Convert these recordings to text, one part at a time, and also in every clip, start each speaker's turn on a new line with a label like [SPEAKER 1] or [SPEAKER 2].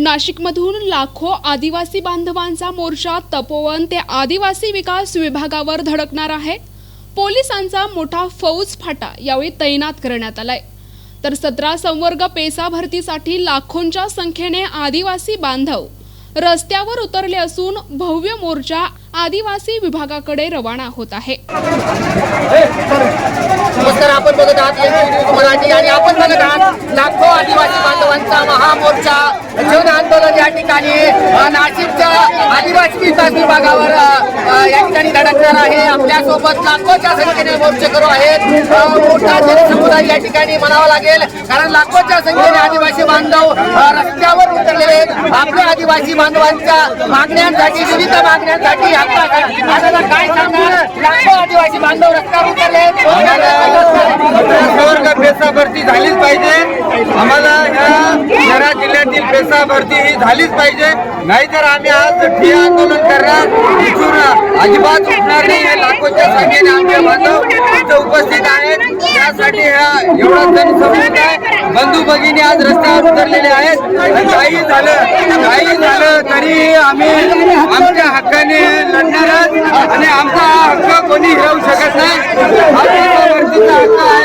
[SPEAKER 1] नाशिकमधून लाखो आदिवासी बांधवांचा मोर्चा तपोवन ते आदिवासी विकास विभागावर धडकणार आहे. पोलिसांचा मोठा फौज फाटा यावेळी तैनात करण्यात आलाय. तर सतरा संवर्ग पेसा भरतीसाठी लाखोंच्या संख्येने आदिवासी बांधव रस्त्यावर उतरले असून भव्य मोर्चा आदिवासी विभागाकडे रवाना होत आहे.
[SPEAKER 2] आपण बघत आहात मराठी आणि आपण बघत आहात लाखो आदिवासी महामोर्चा. जन आंदोलन या ठिकाणी नाशिकच्या आदिवासी विकास विभागावर या ठिकाणी धडकणार आहे. आपल्यासोबत लाखोच्या संख्येने मोर्चेकरू आहेत. मोठा जनसमुदाय या ठिकाणी म्हणावा लागेल. कारण लाखोच्या संख्येने आदिवासी बांधव रस्त्यावर उतरलेले आहेत. आपल्या आदिवासी बांधवांच्या मागण्यांसाठी विविध मागण्यांसाठी आपल्याला काय सांगणार? लाखो आदिवासी बांधव रस्त्यावर उतरले आहेत.
[SPEAKER 3] भरती झालीच पाहिजे आम्हाला ह्या शहरा जिल्ह्यातील पेसा भरती ही झालीच पाहिजे. नाहीतर आम्ही आज ठिय आंदोलन करणार. अजिबात उठणार नाही. हे लाखोच्या संख्येने आमचे बांधव इथं उपस्थित आहेत. त्यासाठी ह्या एवढा जनसमुदाय बंधू भगिनी आज रस्त्यावर उतरलेले आहेत. काही झालं काही झालं तरी आम्ही आमच्या हक्काने लढणारच. आणि आमचा हा हक्क कोणी हिरवू शकत नाही. हा हक्क आहे.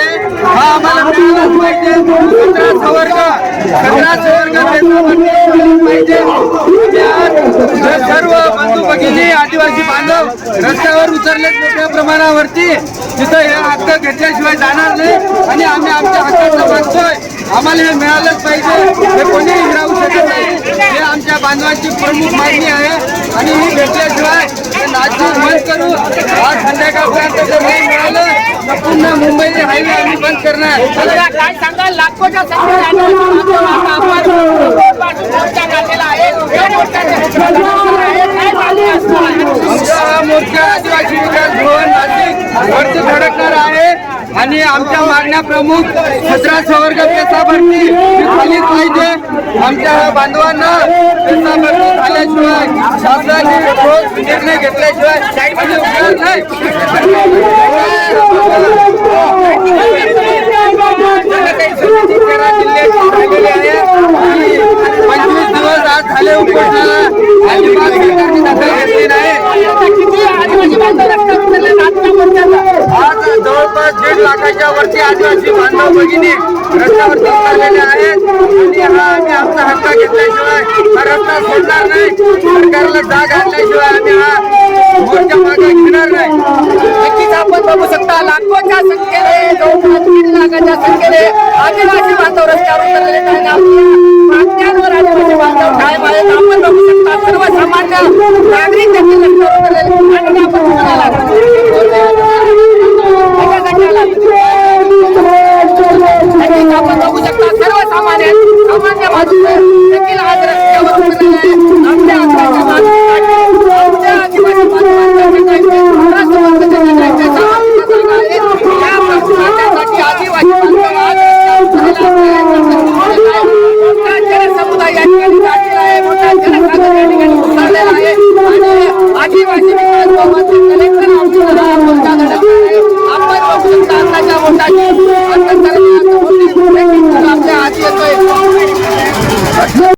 [SPEAKER 3] आम्हाला मिळालाच पाहिजे सतरा संवर्ग? सतरा संवर्ग पाहिजे. सर्व बंधू भगिनी आदिवासी बांधव रस्त्यावर उतरले मोठ्या प्रमाणावरती. तिथं हे हक्क घेतल्याशिवाय जाणार नाही. आणि आम्ही आमच्या हक्काचं मागतोय. आम्हाला हे मिळालंच पाहिजे. हे कोणीही हिरावू शकत नाही. हे आमच्या बांधवांची प्रमुख मागणी आहे. आणि ही भेटल्याशिवाय हे नाशिक बंद करू. आज संध्याकाळपर्यंत जर नाही मिळालं तर पुन्हा मुंबई हायवे आम्ही बंद करणार.
[SPEAKER 2] काय सांगाल? लाखोच्या
[SPEAKER 3] हा मोर्चा आदिवासी विकास भवन नाशिक. वरती धडकणार आहे आणि आमच्या मागण्या प्रमुख सतरा संवर्ग पेसा भरती झालीच पाहिजे. आमच्या बांधवांना पेसा भरती झाल्याशिवाय शासनाने ठोस निर्णय घेतल्याशिवाय पंचवीस दिवस आज झाले उपोषणाला अजिबात सरकारने दखल घेतली नाही
[SPEAKER 2] किती आदिवासी बांधव रस्त्यावर उतरले नागपूर मोर्चाला?
[SPEAKER 3] आज जवळपास दीड लाखाच्या वरती आदिवासी बांधव भगिनी रस्त्यावरती उतरलेले आहेत. आणि हा आम्ही आमचा हक्क घेतल्याशिवाय हा रस्ता सोडणार नाही. सरकारला जाग आणल्याशिवाय आम्ही हा मोर्चा मागे घेणार नाही.
[SPEAKER 2] नक्कीच आपण बघू शकता लाखोच्या संख्येने जवळपास दीड लाखाच्या संख्येने आदिवासी बांधव रस्त्यावर उतरलेले आहेत. आपल्या मागण्यांवर आदिवासी बांधव कायम आहेत आपण बघू शकता सर्वसामान्य नागरिक देखील रस्त्यावर उतरलेले आहेत. आणि आपण कुणाला लागलो? कशासाठी आला? नक्कीच आपण बघू शकता सर्वसामान्य सामान्य माणूस देखील आज रस्त्यावर उतरलेले. आपल्या आदिवासी बांधवांच्या हक्काचे, महाराष्ट्र राज्याचे सामाजिक जागा आहेत. या मागणीसाठी आदिवासी बांधव आज रस्त्यावर उतरलेले आहेत. मोठा जनसमुदाय या ठिकाणी दाखल आहे मोठा जनसागर या ठिकाणी उसळलेला आहे आणि आदिवासी विकास भवनचे कलेक्टर हा आहे आपण बघू शकता आताच्या Yeah.